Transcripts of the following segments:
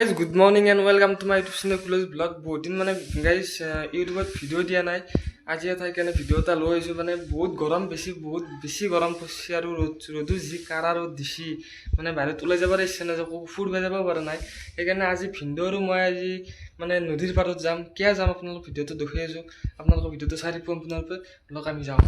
Guys good morning and welcome to my YouTube channel clause blog বহুত দিন মানে guys ইউটিউবত ভিডিঅ' দিয়া নাই। আজি এটা সেইকাৰণে ভিডিঅ' এটা লৈ আহিছোঁ। মানে বহুত গৰম বেছি, বহুত বেছি গৰম পৰিছে আৰু ৰ'দ, ৰ'দো যি কাৰা ৰ'দ দিছি। মানে বাহিৰত ওলাই যাবৰ ইচ্ছা নাযায় ফুৰিব যাব পৰা নাই। সেইকাৰণে আজি ভিনদেউ আৰু মই আজি মানে নদীৰ পাৰত যাম। কিয় যাম আপোনালোক ভিডিঅ'টো দেখুৱাই আছোঁ। আপোনালোকৰ ভিডিঅ'টো চাই থাকিব আপোনালোকে লগ আমি যাওঁ।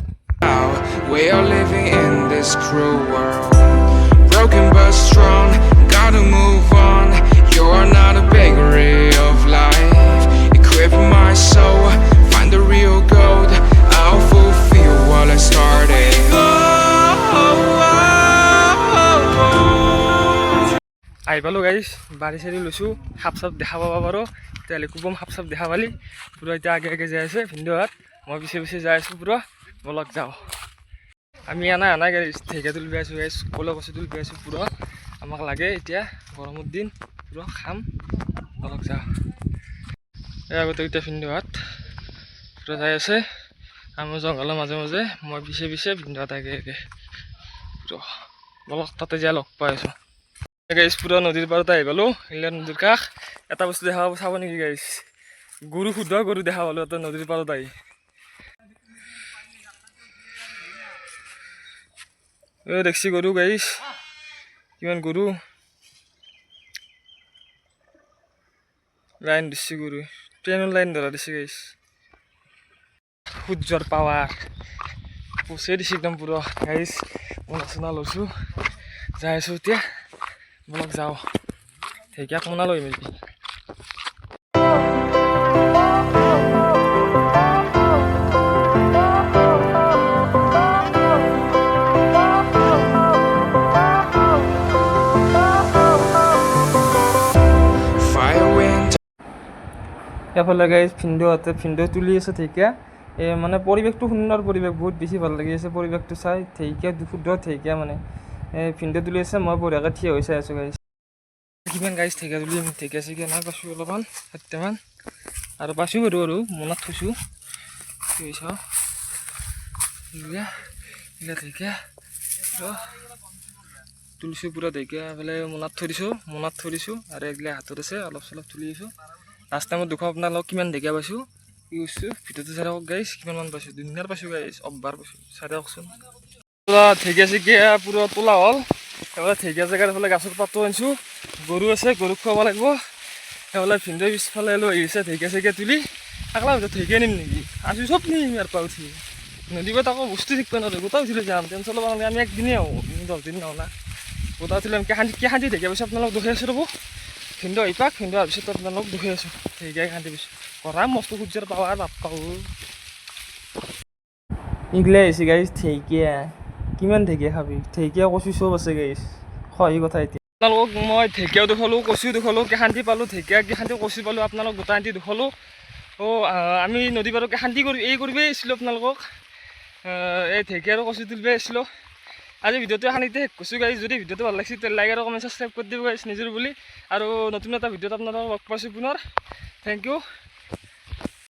আহি পালোঁ গাইছ বাৰী চাৰী লৈছোঁ সাপ চাপ দেখা পাব পাৰোঁ তেতিয়াহ'লে কুবম সাপ চাপ দেখা পালি। পূৰা এতিয়া আগে আগে যাই আছে ভিনদেউহাত মই পিছে পিছে যাই আছোঁ পূৰা, বলক যাওঁ। আমি আনা আনা গাইছ ঢেকীয়া তুলিব আছোঁ গাইছ কলৰ কচু তুলিব আছোঁ পূৰা। আমাক লাগে এতিয়া, গৰমৰ দিন, পূৰা খাম, বলক যাওঁ। এই আগতে এতিয়া ভিনদেউহাত পূৰা যাই আছে। আমি জংঘলৰ মাজে মাজে, মই পিছে পিছে ভিনদেউহাত আগে আগে। পূৰা, বলক তাতে যাই লগ পাই আছোঁ। গাইছ পুৰা নদীৰ পাৰত আহি পালোঁ ইলা নদীৰ কাষ এটা বস্তু দেখা পাব চাব নেকি গাইছ গৰু শুদ্ধ গৰু দেখা পালোঁ এটা নদীৰ পাৰত আহি এই দেখছি গৰু গাইছ কিমান গৰু লাইন দিছে গৰু ট্ৰেইনৰ লাইন ধৰা দিছে গাইছ সূৰ্যৰ পাৱাৰ পচে দিছে একদম পুৰা গাইছ মোনা চোনা লৈছোঁ যাই আছোঁ এতিয়া বলক যাওঁ। ঢেকীয়াক মোনা লৈ মেলি. এফালে গাইজ ভিনদেউহঁতে ভিনদেউ তুলি আছে ঢেকীয়া। মানে পৰিৱেশটো সুন্দৰ পৰিৱেশ বহুত বেছি ভালো লাগি আছে পৰিৱেশটো চাই। ঢেকীয়া শুদ্ধ ঢেকীয়া মানে। এই ভিনদেউ তুলি আছে মই বঢ়িয়াকৈ থিয় হৈ চাই আছোঁ গাইজ কিমান গাইজ ঢেকীয়া তুলি ঢেকীয়া চেকীয়া নাই পাইছোঁ অলপমান ষাঠিটামান আৰু পাইছোঁ বাৰু আৰু মনত থৈছোঁ এইগিলা এইগিলা ঢেকীয়া তুলিছোঁ পূৰা ঢেকীয়া এইফালে মোনাত থৈ দিছোঁ মোনাত থৈ দিছোঁ আৰু এইগিলা হাতত আছে অলপ চলপ তুলি দিছোঁ লাষ্ট টাইমত দুশ আপোনালোকক কিমান ঢেকীয়া পাইছোঁ কি কৈছোঁ ভিডিঅ'টো চাই থাকক গাইছ কিমানমান পাইছোঁ দুনিয়াৰ পাইছোঁ গাইছ অব্বাৰ পাইছোঁ চাই থাককচোন পূৰা ঢেকীয়া চেকীয়া পূৰা তোলা হ'ল। সেইফালে ঢেকীয়া জেগাৰ এইফালে গাছৰ পাতো আনিছোঁ। গৰু আছে, গৰুক খুৱাব লাগিব। সেইফালে ভিনদেউ পিছফালে লৈ আহিছে ঢেকীয়া চেকীয়া তুলি। আকলা ভিতৰত ঢেকীয়া নিম নেকি? আছোঁ চব নিম ইয়াৰ পৰা উঠি। পৰা আকৌ বস্তু শিকিব নোৱাৰোঁ, গোটা উঠিলে যাম। টেনশ্যন ল'ব নালাগে, আমি একদিনেই আহোঁ। আমি দহদিন নহওঁ না। গোটা উঠিলে আমি শান্তি কি শান্তি ঢেকীয়া পিছত আপোনালোক দুখে আছোঁ ৰ'ব। ভিনদেউ আহি পাক ভিনদেউ অহাৰ পিছত আপোনালোক দুখে আছোঁ। ঢেকীয়া শান্তি পিছত। কৰা মস্ত সূৰ্যৰ পাৱাৰ বাপ্পাও ইগলে আহিছে গাইছ ঢেকীয়া কিমান ঢেকীয়া খাবি? ঢেকীয়া কচু চব আছে গাইছ। খহি কথা এতিয়া। আপোনালোকক মই ঢেকীয়াও দেখুৱালোঁ কচু দেখুৱালোঁ কেশান্তি পালোঁ, ঢেকীয়া কেশান্তি কচু পালোঁ আপোনালোক গোটা আন্তি দেখুৱালোঁ। অ' আমি নদী পাৰত কেশান্তি কৰি, এই কৰিবই আহিছিলোঁ আপোনালোকক। এই ঢেকীয়া আৰু কচু তুলিবই আহিছিলোঁ। আজি ভিডিঅ'টো এখানিতে শেষ কৰিছোঁ গাইছ। যদি ভিডিঅ'টো ভালো লাগিছে তেতিয়াহ'লে লাইক আৰু কমেণ্ট ছাবস্ক্ৰাইব কৰি দিব গাইছ, নিজৰ বুলি। আৰু নতুন এটা ভিডিঅ'ত আপোনালোকক লগ পাইছোঁ পুনৰ। Thank you